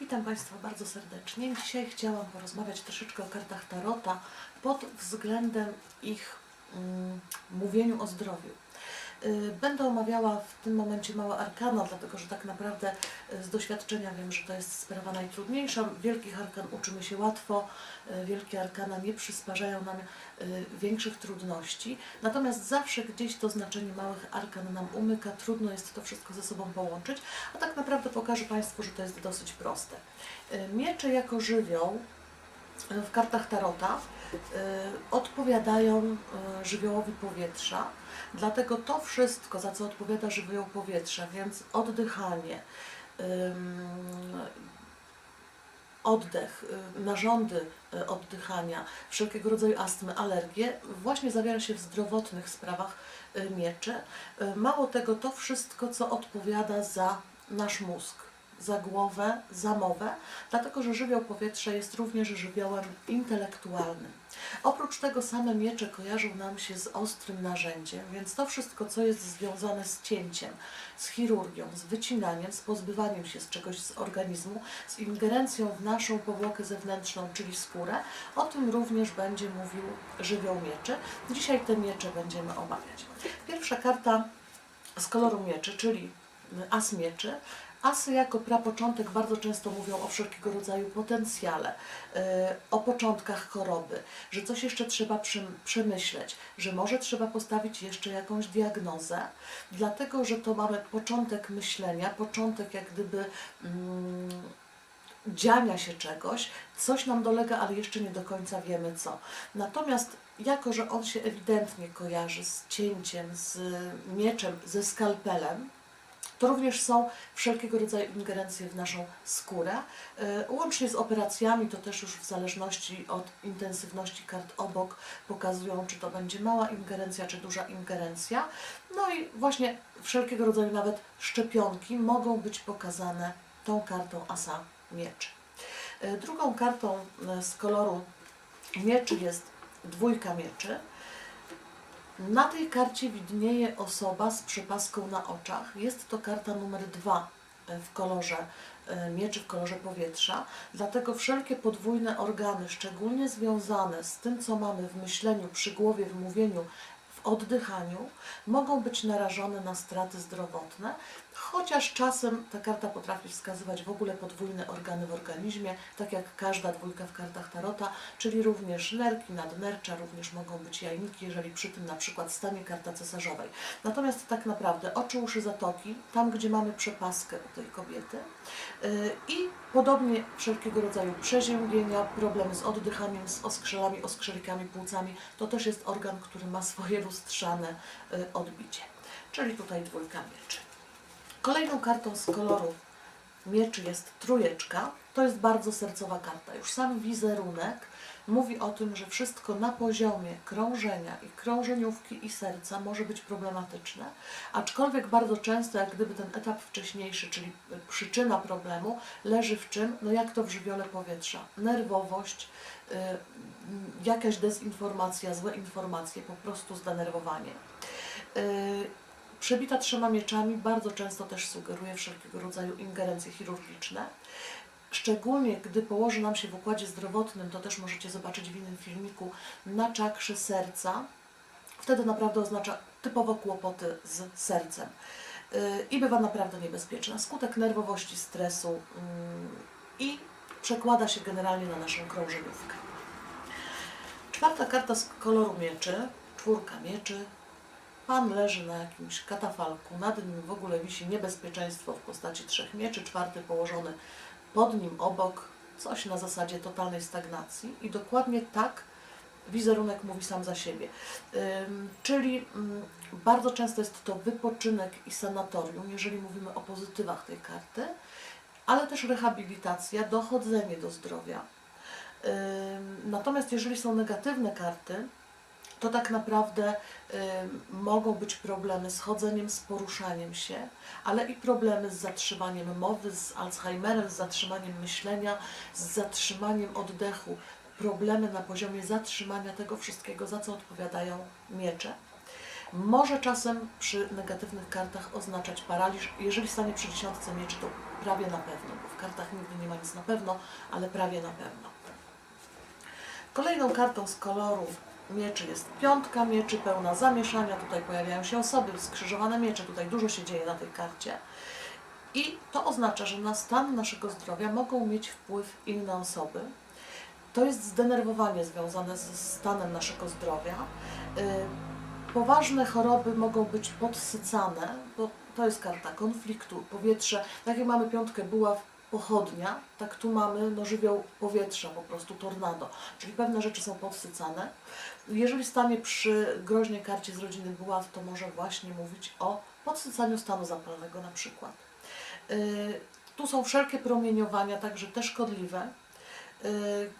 Witam Państwa bardzo serdecznie. Dzisiaj chciałam porozmawiać troszeczkę o kartach Tarota pod względem ich mm, mówieniu o zdrowiu. Y, Będę omawiała w tym momencie małe arkana, dlatego że tak naprawdę y, z doświadczenia wiem, że to jest sprawa najtrudniejsza. Wielkich arkan uczymy się łatwo, y, wielkie arkana nie przysparzają nam większych trudności. Natomiast zawsze gdzieś to znaczenie małych arkan nam umyka, trudno jest to wszystko ze sobą połączyć, a tak naprawdę pokażę Państwu, że to jest dosyć proste. Miecze jako żywioł w kartach Tarota y, odpowiadają y, żywiołowi powietrza, dlatego to wszystko, za co odpowiada żywioł powietrza, więc oddychanie, oddech, y, narządy oddychania, wszelkiego rodzaju astmy, alergie, właśnie zawiera się w zdrowotnych sprawach mieczy. Mało tego, to wszystko, co odpowiada za nasz mózg, za głowę, za mowę, dlatego że żywioł powietrza jest również żywiołem intelektualnym. Oprócz tego same miecze kojarzą nam się z ostrym narzędziem, więc to wszystko, co jest związane z cięciem, z chirurgią, z wycinaniem, z pozbywaniem się z czegoś z organizmu, z ingerencją w naszą powłokę zewnętrzną, czyli skórę, o tym również będzie mówił żywioł mieczy. Dzisiaj te miecze będziemy omawiać. Pierwsza karta z koloru mieczy, czyli as mieczy. Asy jako prapoczątek bardzo często mówią o wszelkiego rodzaju potencjale, yy, o początkach choroby, że coś jeszcze trzeba przem- przemyśleć, że może trzeba postawić jeszcze jakąś diagnozę, dlatego że to mamy początek myślenia, początek jak gdyby mm, dziania się czegoś, coś nam dolega, ale jeszcze nie do końca wiemy co. Natomiast jako, że on się ewidentnie kojarzy z cięciem, z mieczem, ze skalpelem, to również są wszelkiego rodzaju ingerencje w naszą skórę. E, Łącznie z operacjami, to też już w zależności od intensywności kart obok pokazują, czy to będzie mała ingerencja, czy duża ingerencja. No i właśnie wszelkiego rodzaju nawet szczepionki mogą być pokazane tą kartą asa mieczy. E, Drugą kartą e, z koloru mieczy jest dwójka mieczy. Na tej karcie widnieje osoba z przepaską na oczach. Jest to karta numer dwa e, w kolorze e, mieczy, w kolorze powietrza. Dlatego wszelkie podwójne organy, szczególnie związane z tym, co mamy w myśleniu, przy głowie, w mówieniu, w oddychaniu, mogą być narażone na straty zdrowotne, chociaż czasem ta karta potrafi wskazywać w ogóle podwójne organy w organizmie, tak jak każda dwójka w kartach Tarota, czyli również nerki, nadnercza, również mogą być jajniki, jeżeli przy tym na przykład stanie karta cesarzowej. Natomiast tak naprawdę oczy, uszy, zatoki, tam gdzie mamy przepaskę u tej kobiety yy, i podobnie wszelkiego rodzaju przeziębienia, problemy z oddychaniem, z oskrzelami, oskrzelikami, płucami, to też jest organ, który ma swoje lustrzane yy, odbicie. Czyli tutaj dwójka mieczy. Kolejną kartą z koloru mieczy jest trójeczka. To jest bardzo sercowa karta. Już sam wizerunek mówi o tym, że wszystko na poziomie krążenia i krążeniówki i serca może być problematyczne, aczkolwiek bardzo często, jak gdyby ten etap wcześniejszy, czyli przyczyna problemu, leży w czym? No jak to w żywiole powietrza. Nerwowość, y, jakaś dezinformacja, złe informacje, po prostu zdenerwowanie. Y, Przebita trzema mieczami bardzo często też sugeruje wszelkiego rodzaju ingerencje chirurgiczne. Szczególnie gdy położy nam się w układzie zdrowotnym, to też możecie zobaczyć w innym filmiku, na czakrze serca. Wtedy naprawdę oznacza typowo kłopoty z sercem. Yy, I bywa naprawdę niebezpieczna. Skutek nerwowości, stresu yy, i przekłada się generalnie na naszą krążeniówkę. Czwarta karta z koloru mieczy, czwórka mieczy. Pan leży na jakimś katafalku, nad nim w ogóle wisi niebezpieczeństwo w postaci trzech mieczy, czwarty położony pod nim obok, coś na zasadzie totalnej stagnacji i dokładnie tak wizerunek mówi sam za siebie. Czyli bardzo często jest to wypoczynek i sanatorium, jeżeli mówimy o pozytywach tej karty, ale też rehabilitacja, dochodzenie do zdrowia. Natomiast jeżeli są negatywne karty, to tak naprawdę ym, mogą być problemy z chodzeniem, z poruszaniem się, ale i problemy z zatrzymaniem mowy, z Alzheimerem, z zatrzymaniem myślenia, z zatrzymaniem oddechu, problemy na poziomie zatrzymania tego wszystkiego, za co odpowiadają miecze. Może czasem przy negatywnych kartach oznaczać paraliż. Jeżeli stanie przy dziesiątce mieczy, to prawie na pewno, bo w kartach nigdy nie ma nic na pewno, ale prawie na pewno. Kolejną kartą z koloru mieczy jest piątka mieczy, pełna zamieszania. Tutaj pojawiają się osoby, skrzyżowane miecze, tutaj dużo się dzieje na tej karcie. I to oznacza, że na stan naszego zdrowia mogą mieć wpływ inne osoby. To jest zdenerwowanie związane ze stanem naszego zdrowia. Y, Poważne choroby mogą być podsycane, bo to jest karta konfliktu, powietrze. Tak jak mamy piątkę buław, pochodnia, tak tu mamy no, żywioł powietrza, po prostu tornado. Czyli pewne rzeczy są podsycane. Jeżeli stanie przy groźnej karcie z rodziny buław, to może właśnie mówić o podsycaniu stanu zapalnego na przykład. Y, Tu są wszelkie promieniowania, także te szkodliwe, y,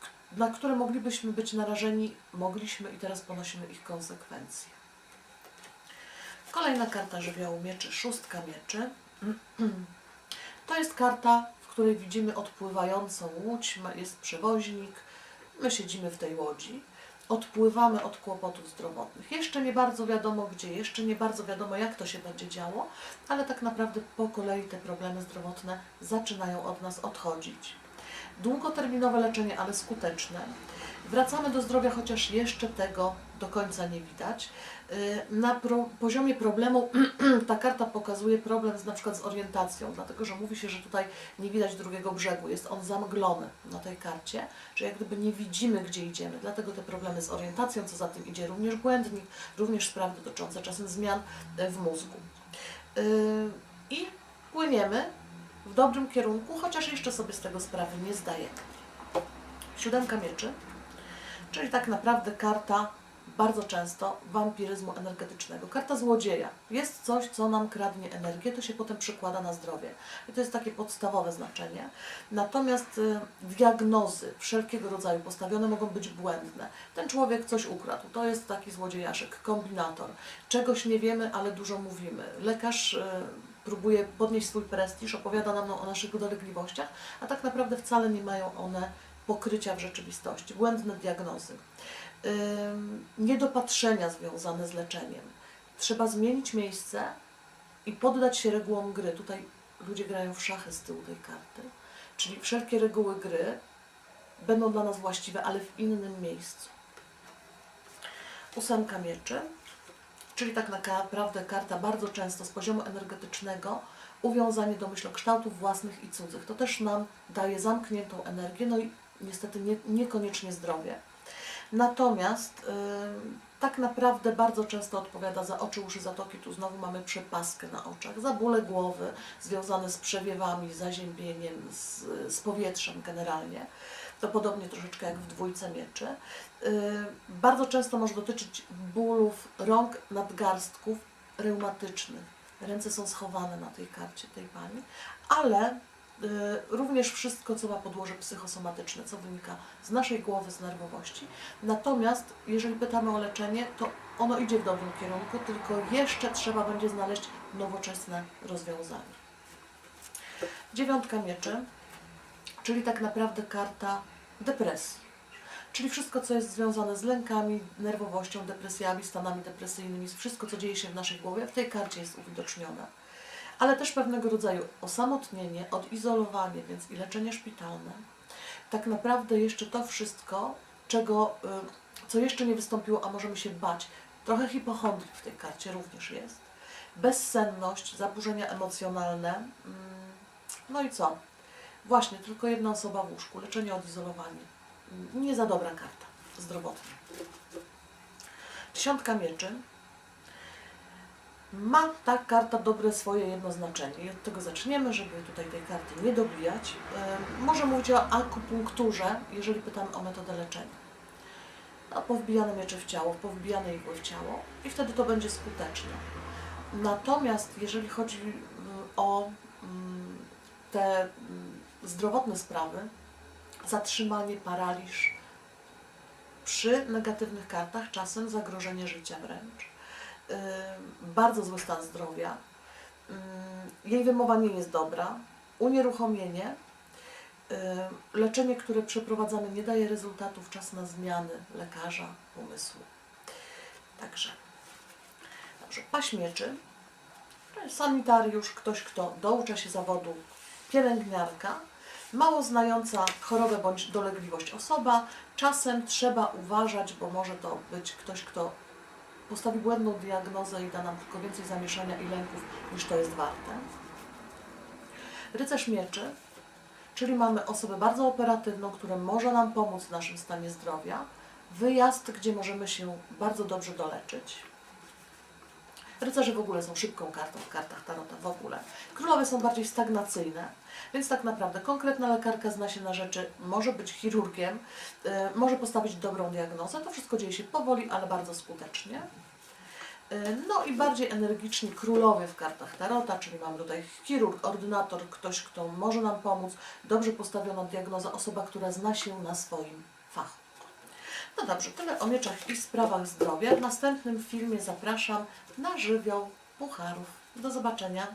k- na które moglibyśmy być narażeni, mogliśmy i teraz ponosimy ich konsekwencje. Kolejna karta żywiołu mieczy, szóstka mieczy. To jest karta, w której widzimy odpływającą łódź, jest przewoźnik, my siedzimy w tej łodzi, odpływamy od kłopotów zdrowotnych. Jeszcze nie bardzo wiadomo gdzie, jeszcze nie bardzo wiadomo jak to się będzie działo, ale tak naprawdę po kolei te problemy zdrowotne zaczynają od nas odchodzić. Długoterminowe leczenie, ale skuteczne. Wracamy do zdrowia, chociaż jeszcze tego do końca nie widać. Y, Na pro, poziomie problemu ta karta pokazuje problem z, na przykład z orientacją, dlatego że mówi się, że tutaj nie widać drugiego brzegu, jest on zamglony na tej karcie, że jak gdyby nie widzimy, gdzie idziemy. Dlatego te problemy z orientacją, co za tym idzie, również błędnik, również sprawy dotyczące czasem zmian y, w mózgu. Y, I płyniemy w dobrym kierunku, chociaż jeszcze sobie z tego sprawy nie zdajemy. Siódemka mieczy, czyli tak naprawdę karta bardzo często wampiryzmu energetycznego. Karta złodzieja. Jest coś, co nam kradnie energię, to się potem przekłada na zdrowie. I to jest takie podstawowe znaczenie. Natomiast y, diagnozy wszelkiego rodzaju postawione mogą być błędne. Ten człowiek coś ukradł. To jest taki złodziejaszek, kombinator. Czegoś nie wiemy, ale dużo mówimy. Lekarz y, próbuje podnieść swój prestiż, opowiada nam o naszych dolegliwościach, a tak naprawdę wcale nie mają one pokrycia w rzeczywistości. Błędne diagnozy. Ym, niedopatrzenia związane z leczeniem. Trzeba zmienić miejsce i poddać się regułom gry. Tutaj ludzie grają w szachy z tyłu tej karty. Czyli wszelkie reguły gry będą dla nas właściwe, ale w innym miejscu. Ósemka mieczy, czyli tak naprawdę karta bardzo często z poziomu energetycznego uwiązanie do myślokształtów własnych i cudzych. To też nam daje zamkniętą energię, no i niestety nie, niekoniecznie zdrowie. Natomiast tak naprawdę bardzo często odpowiada za oczy, uszy, zatoki. Tu znowu mamy przepaskę na oczach, za bóle głowy związane z przewiewami, zaziębieniem, z, z powietrzem generalnie. To podobnie troszeczkę jak w dwójce mieczy. Y, bardzo często może dotyczyć bólów rąk, nadgarstków reumatycznych. Ręce są schowane na tej karcie tej pani, ale również wszystko, co ma podłoże psychosomatyczne, co wynika z naszej głowy, z nerwowości. Natomiast jeżeli pytamy o leczenie, to ono idzie w dobrym kierunku, tylko jeszcze trzeba będzie znaleźć nowoczesne rozwiązanie. Dziewiątka mieczy, czyli tak naprawdę karta depresji. Czyli wszystko, co jest związane z lękami, nerwowością, depresjami, stanami depresyjnymi, wszystko, co dzieje się w naszej głowie, w tej karcie jest uwidocznione. Ale też pewnego rodzaju osamotnienie, odizolowanie, więc i leczenie szpitalne. Tak naprawdę jeszcze to wszystko, czego, y, co jeszcze nie wystąpiło, a możemy się bać. Trochę hipochondrii w tej karcie również jest. Bezsenność, zaburzenia emocjonalne. mm, No i co? Właśnie, tylko jedna osoba w łóżku, leczenie odizolowanie. Nie za dobra karta zdrowotna. Dziesiątka mieczy. Ma ta karta dobre swoje jedno znaczenie i od tego zaczniemy, żeby tutaj tej karty nie dobijać. Em, Może mówić o akupunkturze, jeżeli pytamy o metodę leczenia. No, powbijane miecze w ciało, powbijane igły w ciało i wtedy to będzie skuteczne. Natomiast jeżeli chodzi mm, o mm, te mm, zdrowotne sprawy, zatrzymanie, paraliż, przy negatywnych kartach czasem zagrożenie życia wręcz. Yy, bardzo zły stan zdrowia, yy, jej wymowa nie jest dobra, unieruchomienie, yy, leczenie, które przeprowadzamy nie daje rezultatów, czas na zmiany lekarza, umysłu. Także dobrze. Paśmieczy, sanitariusz, ktoś, kto doucza się zawodu pielęgniarka, mało znająca chorobę bądź dolegliwość osoba. Czasem trzeba uważać, bo może to być ktoś, kto postawi błędną diagnozę i da nam tylko więcej zamieszania i lęków niż to jest warte. Rycerz mieczy, czyli mamy osobę bardzo operatywną, która może nam pomóc w naszym stanie zdrowia. Wyjazd, gdzie możemy się bardzo dobrze doleczyć. Rycerze w ogóle są szybką kartą w kartach Tarota w ogóle. Królowe są bardziej stagnacyjne, więc tak naprawdę konkretna lekarka zna się na rzeczy, może być chirurgiem, y, może postawić dobrą diagnozę. To wszystko dzieje się powoli, ale bardzo skutecznie. Y, No i bardziej energiczni królowie w kartach Tarota, czyli mamy tutaj chirurg, ordynator, ktoś, kto może nam pomóc, dobrze postawiona diagnoza, osoba, która zna się na swoim fachu. No dobrze, tyle o mieczach i sprawach zdrowia. W następnym filmie zapraszam na żywioł pucharów. Do zobaczenia.